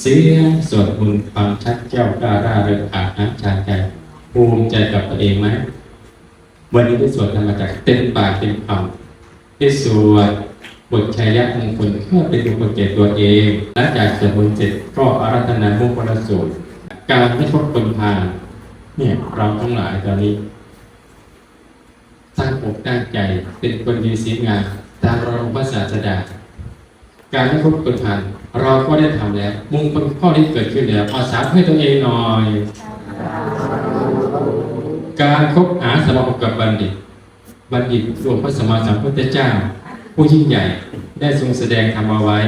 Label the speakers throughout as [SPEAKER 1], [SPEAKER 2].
[SPEAKER 1] เสียงสวดมนต์ฟังชัดแก้วกล้าร่าเริงอาบน้ำชาใจภูมิใจกับตัวเองไหมวันนี้ได้สวดธรรมจักเต็มปากเต็มคำได้สวดบทชัยยะมงคลเพื่อเป็นมงคลแก่ตัวเองหลังจากสวดมนต์เสร็จก็อารัธนามงคลสูตรการไม่พบคนพาเนี่ยเราทั้งหลายตอนนี้ตั้งอกตั้งใจเป็นคนดีศีลงามตามรอยพระศาสดา การไม่พบคนผ่านเราก็ได้ทำแล้ว มุงคลข้อที่เกิดขึ้นแล้วอาสาให้ตัวเองหน่อย การคบหาสมาคมกับบัณฑิต บัณฑิตรวมพระสมมาสัมพุทธเจ้า ผู้ยิ่งใหญ่ได้ทรงแสดงธรรมเอาไว้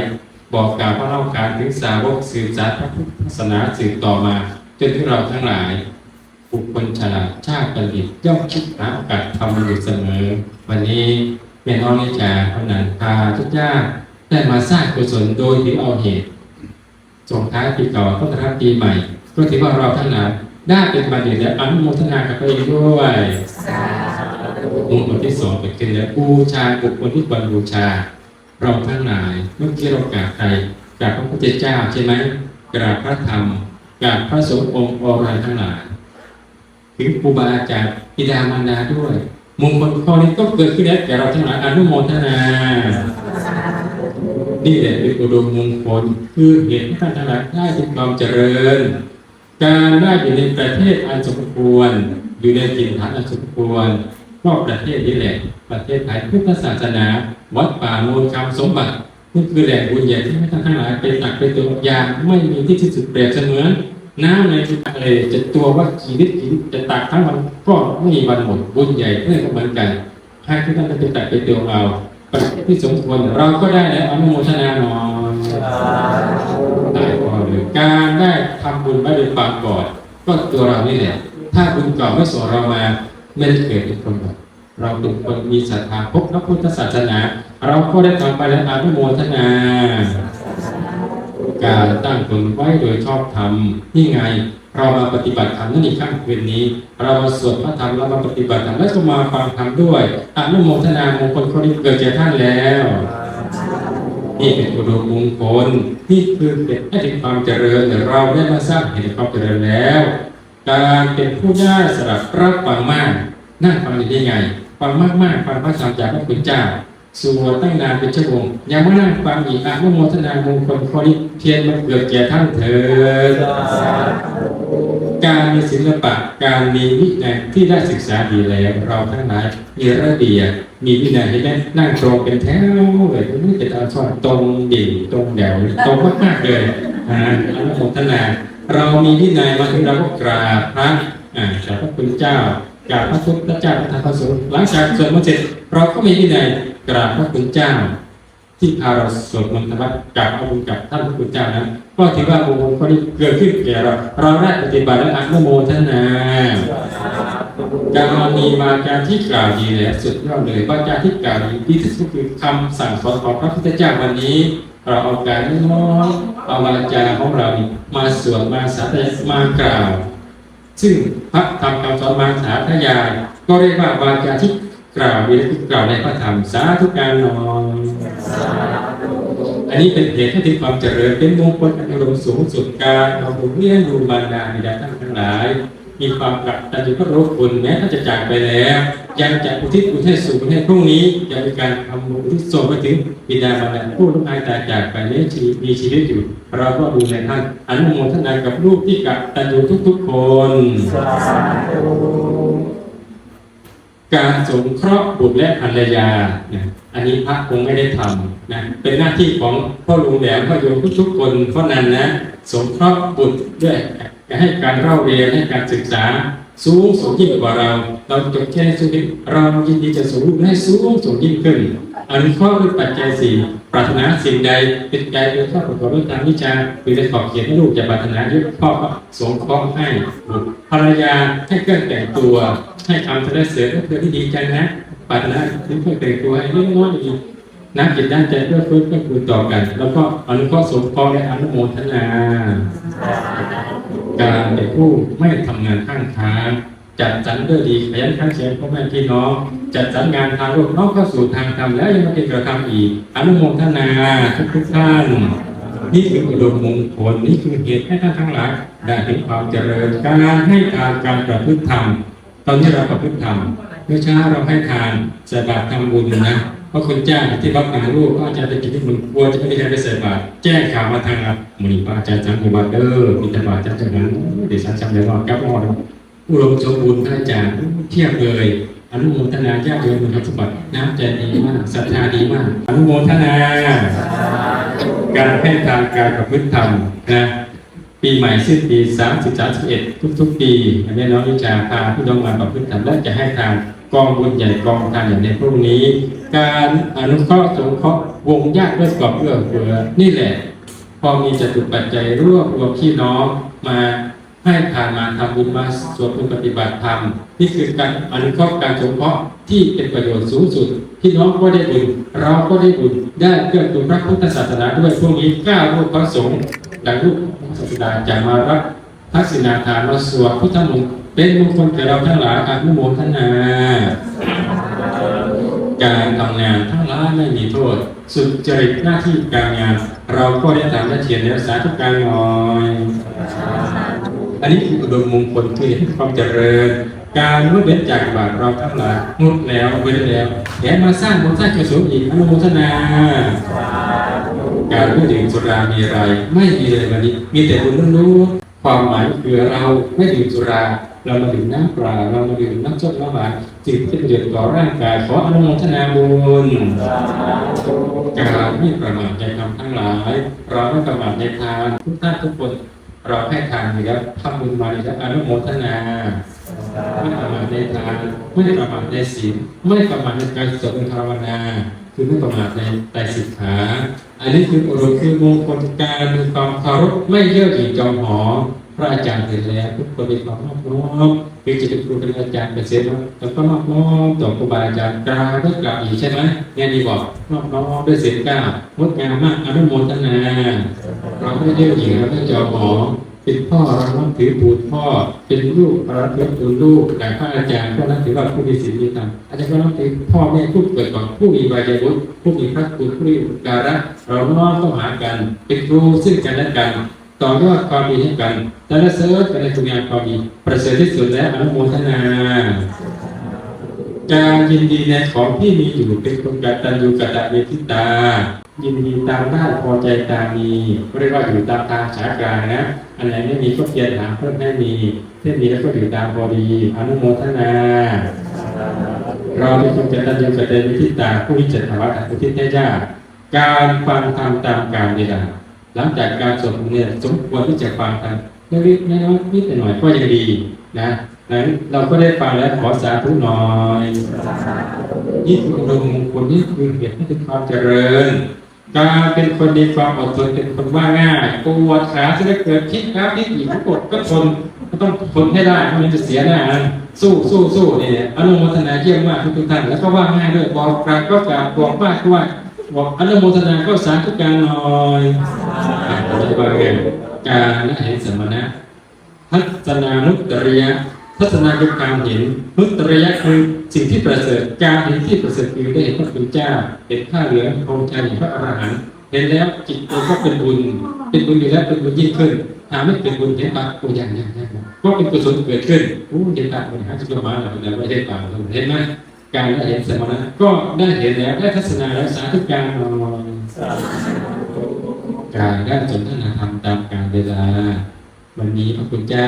[SPEAKER 1] บอกกล่าวพระเล่าการถึงสาวกสืบสานพระพุทธศาสนาสืบต่อมา จนถึงเราทั้งหลายบุคคลฉลาดชาติบัณฑิตย่อมคิดหาโอกาสทำอยู่เสมอ วันนี้แม่น้องนิจาพนันพาทุกญาติ ได้มาสร้างกุศลโดยถือเอาเหตุส่งท้ายปีเก่าต้อนรับปีใหม่ ก็ถือว่าเราทั้งหลายได้เป็นบัณฑิตและอนุโมทนากับตัวเองด้วยมงคลที่สองเกิดขึ้นแล้วบูชาบุคคลที่ควรบูชา เราทั้งหลายเมื่อกี้เรากราบใครกราบพระพุทธเจ้าใช่ไหมกราบพระธรรมกราบพระสงฆ์องค์อรหันต์ทั้งหลายถึงครูบาอาจารย์บิดามารดาด้วยมงคลข้อนี้ก็เกิดขึ้นแล้วแก่เราทั้งหลายอนุโมทนา นี่แหละเป็นอุดมมงคลคือเหตุให้ท่านทั้งหลายได้ถึงความเจริญ การได้อยู่ในประเทศอันสมควร อยู่ในถิ่นฐานอันสมควรก็ประเทศนี้แหละประเทศไทยพุทธศาสนา วัดป่าโนนคำสมบัตินี่คือแหล่งบุญใหญ่ที่ให้ท่านทั้งหลายเป็นตักเป็นตัวอย่างไม่มีที่สิ้นสุดเปรียบเสมือนน้ำในทะเลจะตัวว่ากี่ลิตรกี่ลิตรจะตักทั้งวันก็ไม่มีวันหมดบุญใหญ่เพื่อนก็เหมือนกันให้ทุกท่านเป็นตักเป็นตัวเรา ที่สมควรเราก็ได้แล้วอนุโมทนาหน่อยได้ก่อนเลยการได้ทำบุญไม่เป็นปางก่อนก็ตัวเรานี่แหละถ้าบุญเก่าไม่ส่งเรามาไม่ได้เกิดเป็นคนแบบเราเป็นคนมีศรัทธาพบพระพุทธศาสนา เราก็ได้ทำไปแล้วอนุโมทนาการตั้งตนไว้โดยชอบธรรมนี่ไง เรามาปฏิบัติธรรมนั่นอีกข้งคืนนี้ เรามาสวดพระธรรมเรามาปฏิบัติธรรมและก็มาฟังธรรมด้วยอนุโมทนามงคลคนนี้เกิดแก่ท่านแล้วนี่เป็นอุดมมงคลนี่คือเป็นให้ถึงความเจริญแต่เราได้มาสร้างเห็นความเจริญแล้ว การเป็นผู้ได้สลับรับฟังมากนั่งฟังได้ไงฟังมากๆฟังพระธรรมจากพระคุณเจ้า สวดตั้งนานเป็นชั่วโมงยังไม่นั่งฟังอีกอนุโมทนามงคลข้อนี้เทียนมันเกิดแก่ท่านเถิดการมีศิลปะการมีวินัยที่ได้ศึกษาดีแล้วเราทั้งหลายมีระเบียบมีวินัยให้ได้นั่งตรงเป็นแถวเลยไม่เป็นอาชอนตรงดิ่งตรงแถวตรงมากๆเลยอ่าอนุโมทนา เรามีวินัยมาถึงเราก็กราบพระอ่ากราบพระคุณเจ้า กราบพระพุทธเจ้าพระธรรมพระสงฆ์หลังจากสวดมนต์เสร็จเราก็มีวินัยกราบพระคุณเจ้า ที่พาเราสวดมนต์ธรรมะกราบพระคุณกับท่านพระคุณเจ้านั้นก็ถือว่ามงคลข้อนี้เกิดขึ้นแก่เราเราได้ปฏิบัติและอนุโมทนาการมีวาจารที่กล่าวดีแล้วสุดยอดเลยวาจาที่กล่าวดีที่สุดคือคำสั่งสอนของพระพุทธเจ้าวันนี้เราเอาการน้อมเอาวาจาของเรามาสวดมาสาธยายมากล่าว ซึ่งพระธรรมคำสอนมาสาธยายก็เรียกว่าวาจาที่กล่าวดีและที่กล่าวในพระธรรมสาธุการนอนอันนี้เป็นเหตุให้ถึงความเจริญเป็นมงคลอันอุดมสูงสุดการเอาบุญเลี้ยงดูบารดาบิดาท่านทั้งหลาย มีความกตัญญูกตเวคุณแม้ท่านจะจากไปแล้ว ยังจะอุทิศบุญให้สู่ให้พรุ่งนี้ยังมีการทำบุญอุทิศส่งไปถึงบิดามารดาผู้ล่วงลับตายจากไปในชีวิตมีชีวิตอยู่ เราก็ดูในท่านอนุโมทนากับลูกที่กับตัญญูทุกๆคนการสงเคราะห์บุตรและภรรยาเนี่ยอันนี้พระคงไม่ได้ทำนะเป็นหน้าที่ของพ่อลุงแหลมพ่อโยมทุกๆคนเพราะนั้นนะ สงเคราะห์บุตรด้วย ให้การเล่าเรียนให้การศึกษาสูงส่งยิ่งกว่าเรา เราจบแค่สูงเรายินดีจะสูงให้สูงส่งยิ่งขึ้นอันุเคราะห์ด้วยปัจจัยสี่ปรารถนาสิ่งใดเป็นใจเป็นข้อประกอบด้วยทางวิชาหรือได้ขอบเขียนให้ลูกจะปรารถนายึดพ่อก็สงเคราะห์ให้ภรรยาให้เครื่องแต่งตัว ให้คำสรรเสริญเพื่อที่ดีใจนะปรารถนาถึงเครื่องแต่งตัวให้เล็กน้อยดี นักจิตด้านใจเพื่อฟื้นเพื่อคืนต่อกัน แล้วก็อนุเคราะห์สงเคราะห์และอนุโมทนา การเป็นผู้ไม่ทำงานข้างทางจัดสรรด้วยดีขยันขันแข็งพ่อแม่พี่น้อง จัดสรรงานทางโลกน้อมเข้าสู่ทางธรรมแล้วยังมาเป็นกระทำอีก อนุโมทนาทุกทุกท่านนี่คืออุดมมงคลนี่คือเหตุให้ท่านทั้งหลายได้เห็นความเจริญการให้ทานการประพฤติธรรมตอนนี้เราประพฤติธรรมเมื่อเช้าเราให้ทานใส่บาตรทำบุญนะ ราะคนจ้างที่รับงานลูกก็อาจารย์ไปกินที่มึงกลัวจะไม่ได้ใครไปใส่บาตรแจ้งข่าวมาทางอัดมุนีพระอาจารย์จังหวัดเด้อมีแต่บาตรจังจังนั้นเดี๋ยวฉันจำได้ว่ากับรอดอุดมสมบูรณ์พระอาจารย์เทียบเลยอนุโมทนาญาติโยมมีสมบัติน้ำใจดีมากศรัทธาดีมากอนุโมทนา การให้ทานการประพฤติธรรมนะปีใหม่สิ้นปี30 31ทุกๆปีอันนี้น้องวิชาพาพี่น้องมาประพฤติธรรมและจะให้ทานกองบุญใหญ่กองทานอย่างในพรุ่งนี้ การอนุเคราะห์สงเคราะห์วงญาติด้วยกอบเอื้อเฟื้อนี่แหละ พอมีจตุปัจจัยรวบรวมพี่น้องมาให้ทานมาทำบุญมาสวดมนต์ปฏิบัติธรรมนี่คือการอนุเคราะห์การสงเคราะห์ที่เป็นประโยชน์สูงสุดพี่น้องก็ได้บุญเราก็ได้บุญได้เกื้อกูลพระพุทธศาสนาด้วยพวกนี้ก้าวรูปพระสงฆ์ดังรูปศาสดาจะมารับทักษิณาทานมาสวดพุทธมนต์เป็นมงคลแก่เราทั้งหลายอนุโมทนา การทำงานทั้งหลายไม่มีโทษ สุดจริตหน้าที่การงาน เราก็ได้ทำได้เทียนในรักษาทุกการงอยอันนี้คืออุดมมงคลคือให้ความเจริญ การงดเว้นจากบาปเราทั้งหลายงดแล้วเว้นแล้วแถมมาสร้างบุญสร้างกุศลอีกอนุโมทนาการพูดถึงสุรามีอะไร ไม่มีเลยวันนี้ มีแต่บุญล้วนๆความหมายคือเราไม่ดื่มสุรา เรามาดื่มน้ำปลาเรามาดื่มน้ำส้มน้ำหวานสิ่งที่เป็นประโยชน์ต่อร่างกายขออนุโมทนาบุญการไม่ประมาทในทำทั้งหลาย เราไม่ประมาทในทานทุกท่านทุกคนเราให้ทานอยู่แล้วทำบุญมาแล้วอนุโมทนาไม่ประมาทในทานไม่ประมาทในศีลไม่ประมาทในการสวดมนต์ภาวนาคือไม่ประมาทในไตรสิกขาอันนี้คืออารมคือมงคลการมีความเคารพไม่เย่อหยิ่งจองหอ พระอาจารย์เห็นแล้วทุกคนมีความนอบน้อมคือจะเป็นครูเป็นอาจารย์เป็นเสนาแล้วก็นอบน้อมต่อครูบาอาจารย์กราบด้วยกราบอีกใช่ไหมเนี่ยนี่บอกนอบน้อมด้วยเสียงกล้างดงามมากอนุโมทนาเราไม่เย่อหยิ่งเราไม่จองหองเป็นพ่อเราต้องถือบูญพ่อ เป็นลูกเราถือบูญลูกแต่พระอาจารย์ก็นับถือว่าผู้มีศีลมีธรรมอาจารย์ก็นับถือพ่อแม่ผู้เกิดก่อนผู้มีวายวุฒิผู้มีพระคุณผู้มีอุปการะเราน้อมเข้าหากัน เป็นครูซึ่งกันและกัน ต่อยอดความดีให้กันแต่ละเสริมกันในทุกงานความดีประเสริฐที่สุดและอนุโมทนา การยินดีในของที่มีอยู่เป็นคนกตัญญูกตเวทิตา ยินดีตามได้พอใจตามมีเรียกว่าอยู่ตามทางสากลางนะอันไหนไม่มีก็เพียรหาเพิ่มให้มีเช่นมีแล้วก็อยู่ตามพอดีอนุโมทนาเราเป็นคนกตัญญูกตเวทิตาผู้ที่จะถวายอุทิศให้ญาติการฟังธรรมตามกาลเวลา หลังจากการสวดเนี่ยสมควรที่จะฟังธรรมเล็กๆน้อยนิดหน่อยก็ยังดีนะนั้นเราก็ได้ฟังแล้วขอสาธุหน่อยนี่คืออุดมมงคลนี่คือเหตุให้ถึงความเจริญ การเป็นคนมีความอดทนเป็นคนว่าง่ายปวดขาจะได้เกิดคิดครับคิดอีกกดก็ทนก็ต้องทนให้ได้ไม่งั้นจะเสียหน้านะสู้สู้สู้เนี่ยอนุโมทนาเยี่ยมมากทุกท่านแล้วก็ว่าง่ายด้วยบอกกราบก็กราบบอกมากก็ว่า บอกอนุโมทนาก็สาธุการหน่อยอะผมจะว่างการละเห็นสมณะทัศนานุตริยะทัศนาคือการเห็นนุตริยะคือสิ่งที่ประเสริฐการเห็นที่ประเสริฐคือได้เห็นพระคุณเจ้าเห็นข้าเหลืองพระองค์เห็นพระอรหันต์เห็นแล้วจิตเองก็เป็นบุญ เป็นบุญอยู่แล้วเป็นบุญยิ่งขึ้นถาไม่เป็นบุญเห็นปากตัวอย่างอย่างนี้ก็เป็นกุศลเกิดขึ้นโอ้เห็นปากคนหาจุดมาแล้วแต่ไม่ใช่ปากเห็นไหม การได้เห็นสมณะก็ได้เห็นแล้วได้ทัศนาแล้วสาธุการนอนการได้สนทนาธรรมตามกาลเวลา วันนี้พระคุณเจ้า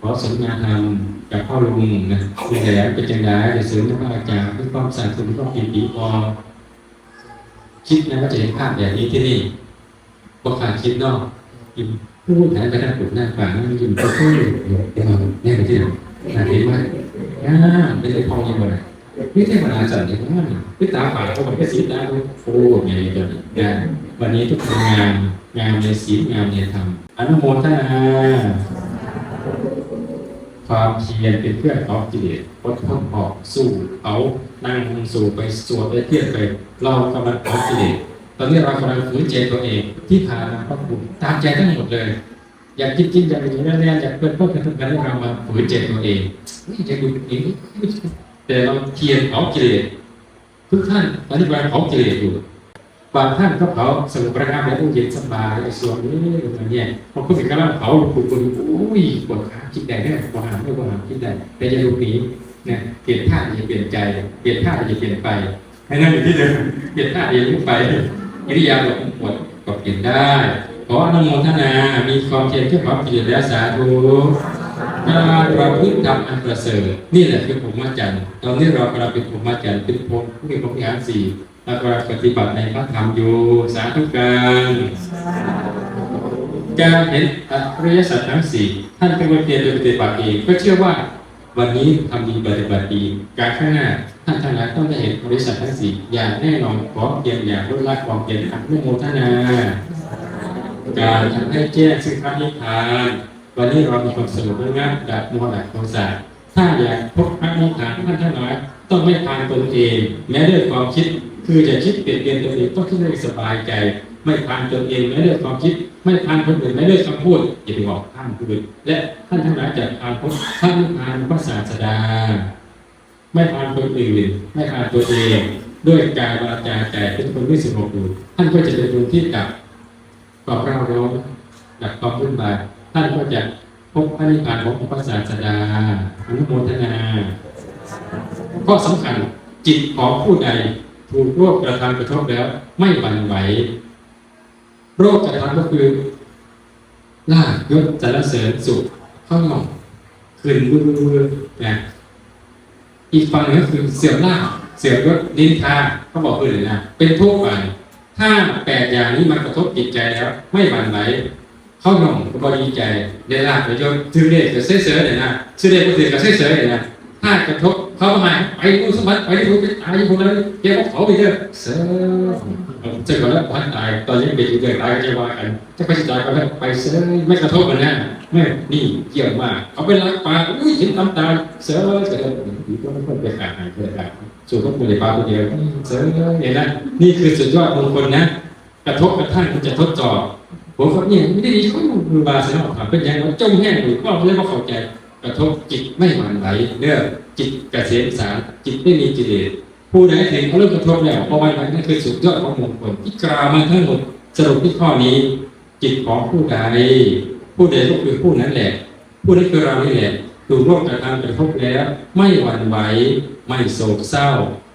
[SPEAKER 1] ขอสนทนาธรรมกับพ่อลุงนะคุณแหลมเป็นจังไดจะซื้อพระอาจารย์ด้วยความสันติด้วยความปีติพอคิดนะว่าจะเห็นภาพแบบนี้ที่นี่ก็ขาดคิดเนอกกินพูดหายไปหน้าปุดหน้าป่านั่งยิ้มก็พูดเดี๋ยวเนี่ยไปที่ไหนน่าเห็นไหมอ่าเป็นไอ้พองยังไง นี่เทวดาสันติว่าพี่ตาป่าเขาบอกแค่สีตาเขาโอ้ไงเดี๋ยวนี้วันนี้ทุกคนงานงานในศีลงานในธรรมอนุโมทนาความเพียรเป็นเพื่อนของกิเลสอดทนออกสู้เขานั่งสู่ไปสวดไปเทียบไปเรากำลังเอากิเลสตอนนี้เรากำลังฝืนใจตัวเองที่ผ่านมาก็ถูกตามใจทั้งหมดเลย อยากจริงๆอยากอย่างนั้นอยากเป็นพวกกันทุกกันให้เรามาฝืนใจตัวเองไม่ใจกูเอง แต่เราเพียรเผากิเลสทุกท่านอนนี้กำลังเผากิเลสอยู่บางท่านก็เผาสงบระงับแล้วต้องเย็นสบายส่วนนี้มันเนี่ยพอพูดถึงกำลังเผาคุณคุณอุ้ยปวดขาคิดได้แน่ปวดหางไม่ปวดหางคิดได้แต่อย่าลุกหนีเนี่ยเปลี่ยนท่าอย่าเปลี่ยนใจ เปลี่ยนท่าอย่าเปลี่ยนไปให้นั่งอยู่ที่เดิมเปลี่ยนท่าอย่าลุกไปอิริยาบถปวดก็เปลี่ยนได้ขออนุโมทนา มีความเพียรที่ความเพียรแล้วสาธุ การประพฤติธรรมอันประเสริฐนี่แหละคือผมมาจันทร์ตอนนี้เรากำลังเป็นผมมาจันทร์เป็นผมผู้มีความพิหารสี่เรากำลังปฏิบัติในพระธรรมอยู่สาธุการการเห็นอริยสัจทั้งสี่ท่านเป็นคนเพียรโดยปฏิบัติเองก็เชื่อว่าวันนี้ทำดีปฏิบัติดีการข้างหน้าท่านทั้งหลายต้องได้เห็นอริยสัจทั้งสี่อย่างแน่นอนขอเพียรอย่างลดละความเพียรอนุโมทนา การทำให้แจ้งซึ่งพระนิพพาน วันนี้เรามีความสนุกง่ายจากโมหะโทสะถ้าอยากพบพระนิพพานท่านทั้งหลายต้องไม่ทานตนเองแม้ด้วยความคิดคือจะคิดเปลี่ยนเปลี่ยนตนเองต้องคิดให้สบายใจ ไม่ทานตนเองแม้ด้วยความคิด ไม่ทานคนอื่นแม้ด้วยคำพูดอย่าไปบอกท่านคนอื่นและท่านทั้งหลายจะทานพบท่านทานพระศาสดา ไม่ทานคนอื่นไม่ทานตัวเองด้วยกายวาจาใจเป็นคนที่สงบอยู่ท่านก็จะเป็นคนที่ดับความเร่าร้อนดับความวุ่นวาย ท่านก็จะพบพระนิพพานของพระศาสดาอนุโมทนาข้อสำคัญจิตของผู้ใดถูกโรคกระทำกระทบแล้ว ไม่หวั่นไหวโรคกระทำก็คือลาบยศสรรเสริญสุขเข้าหมองขึ้นวือๆนะอีกฝั่งหนึงก็คือเสื่อมลาภเสื่อมยศนินทาเขาบอกเลยนะเป็นทุกข์ไปถ้าแปดอย่างนี้มันกระทบจิตใจแล้ว ไม่หวั่นไหว เข้าหน่องก็ดีใจได้ลาบได้ยศถือเดชก็เซ่ๆเนี่ยนะชื่อเดชก็ถือก็เซ่ๆเนี่ยนะถ้ากระทบเขาทำไมไปดูสมบัติไปดูไปตายอยู่คนนั้นเกี่ยวกับเขาไปเถอะเซ่เจอกันแล้วพันตายตอนนี้เด็กอยู่เด็กตายก็จะว่ากันจะไปสิตายก็แล้วไปเซ่ไม่กระทบกันนะไม่นี่เกี่ยวมากเขาเป็นรักปลาอุ้ยเห็นตำตาเซ่ก็เลยก็ไม่ค่อยไปขาดหายไปขาดสู่ต้องมูลปลาตัวเดียวเซ่เนี่ยนะนี่คือสุดยอดมงคลนะ กระทบกระทั่งมันจะทดสอบ ผมก็เนี่ยไม่ได้ดีเขามือบาสนอถามเป็นยังไงจมแห้งอยู่ก็เรียกว่าเข้าใจกระทบจิตไม่หวั่นไหวเนื่อจิตเกษมสารจิตไม่มีกิเลสผู้ใดถึงเขาเริ่มกระทบแล้วเพราะวันนั้นนั่นคือสุดยอดของมงคลที่กล่าวมาทั้งหมดสรุปที่ข้อนี้ จิตของผู้ใดผู้ใดก็คือผู้นั้นแหละ ผู้นั้นคือเรานี่แหละถูกโรคกระทำกระทบแล้ว ไม่หวั่นไหวไม่โศกเศร้า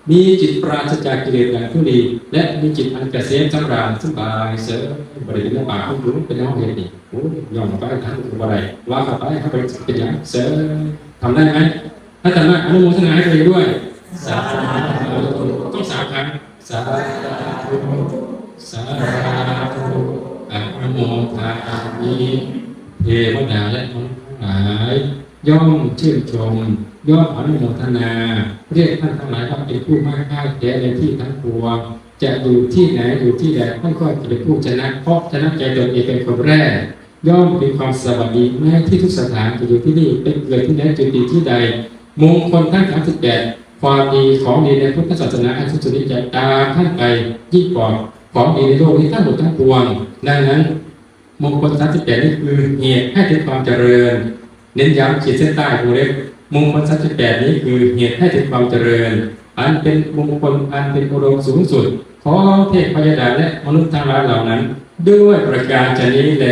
[SPEAKER 1] มีจิตปราศจากกิเลสอย่างผู้ดี และมีจิตอันเกษมสำราญสบายเสริมบริเวณปากของคุณเป็นห้องเห็นนี่โอ้ยอมไปทั้งอะไรว่าเข้าไปเข้าไปเป็นอย่างเสริมทำได้ไหมถ้าทำได้อนุโมทนาให้ตัวเองด้วยสาธุต้องสามครั้งสาธุสาธุอนุโมทนามิเทวดาและมนุษย์ทั้งหลาย ย่อมชื่นชมย่อมอนุโมทนา เรียกท่านทั้งหลายว่าเป็นผู้มากค่าแก่ในที่ทั้งปวงจะอยู่ที่ไหนอยู่ที่ใดท่านก็จะเป็นผู้ชนะเพราะชนะใจตนเองเป็นคนแรก ย่อมเป็นความสวัสดีแม้ที่ทุกสถานจะอยู่ที่นี่เป็นเกิดที่ไหนจุดติที่ใด มงคลทั้งสามสิบแปดความดีของดีในพุทธศาสนาอันสุดนี้จะตามท่านไปยิ่งกว่าของดีในโลกนี้ทั้งหมดทั้งปวงดังนั้น มงคลสามสิบแปดนี่คือเหตุให้ถึงความเจริญ เน้นย้ำขีดเส้นใต้วงเล็บมงคลสัจแปดนี้คือเหตุให้ถึงความเจริญ อันเป็นมงคลอันเป็นอุดมสูงสุดของเทพพยดาและมนุษย์ทั้งหลายเหล่านั้น ด้วยประการชนี้แล